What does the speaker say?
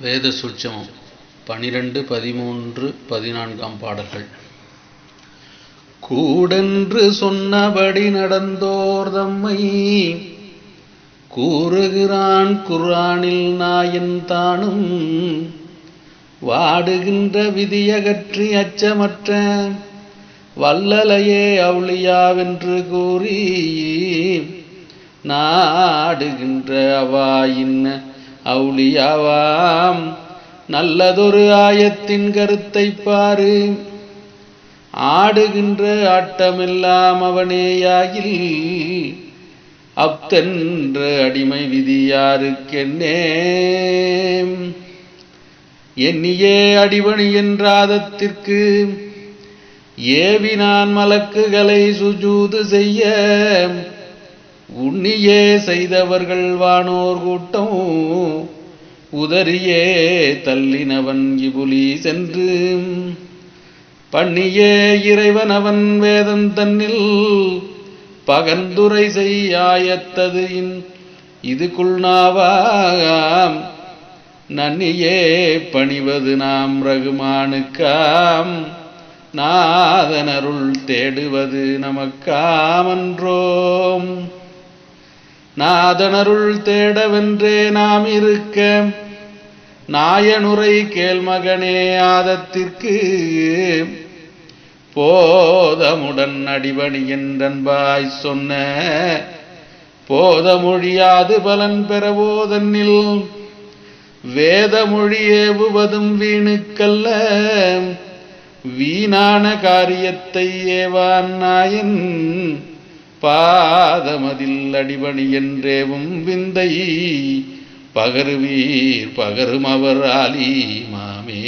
வேத சூட்சமம் பனிரெண்டு பதிமூன்று பதினான்காம் பாடல்கள். கூடென்று சொன்னபடி நடந்தோர் தம்மை. கூறுகிறான் குரானில் நாயன் தானும். வாடுகின்ற விதியகற்றி அச்சமற்ற. வல்லலையே அவுளியாவென்று கூறி. நாடுகின்ற அவாயின் அவுளியாவாம். நல்லதொரு ஆயத்தின் கருத்தை பாரு. ஆடுகின்ற ஆட்டமெல்லாம் அவனேயாகில் அப்தென்ற அடிமை விதி யாருக்கென்னே எண்ணியே அடிபணி என்றாதத்திற்கு ஏவினான் மலக்குகளை சுஜூது செய்ய. உண்ணியே செய்தவர்கள் வானோர் கூட்டம் உதறியே தள்ளினவன் இபுலி சென்று. பண்ணியே இறைவன் அவன் வேதம் தன்னில் பகந்துரை செய்யாயத்தது இதுக்குள் நாவாம். நன்னியே பணிவது நாம் ரகுமானுக்காம் நாதனருள் தேடுவது நமக்காமன்றோம். நாதனருள் தேடவென்றே நாம் இருக்க. நாயனுரை கேள்மகனே ஆதத்திற்கு. போதமுடன் அடிபணி என்றன்பாய் சொன்ன. போதமொழியாது பலன் பெறவோதன்னில் வேதமொழி ஏவுவதும் வீணுக்கல்ல. வீணான காரியத்தை ஏவான் நாயன். பாதமதில் அடிபணி என்றேவும் விந்தை. பகருவீர் பகரும் அவர் ஆலி மாமே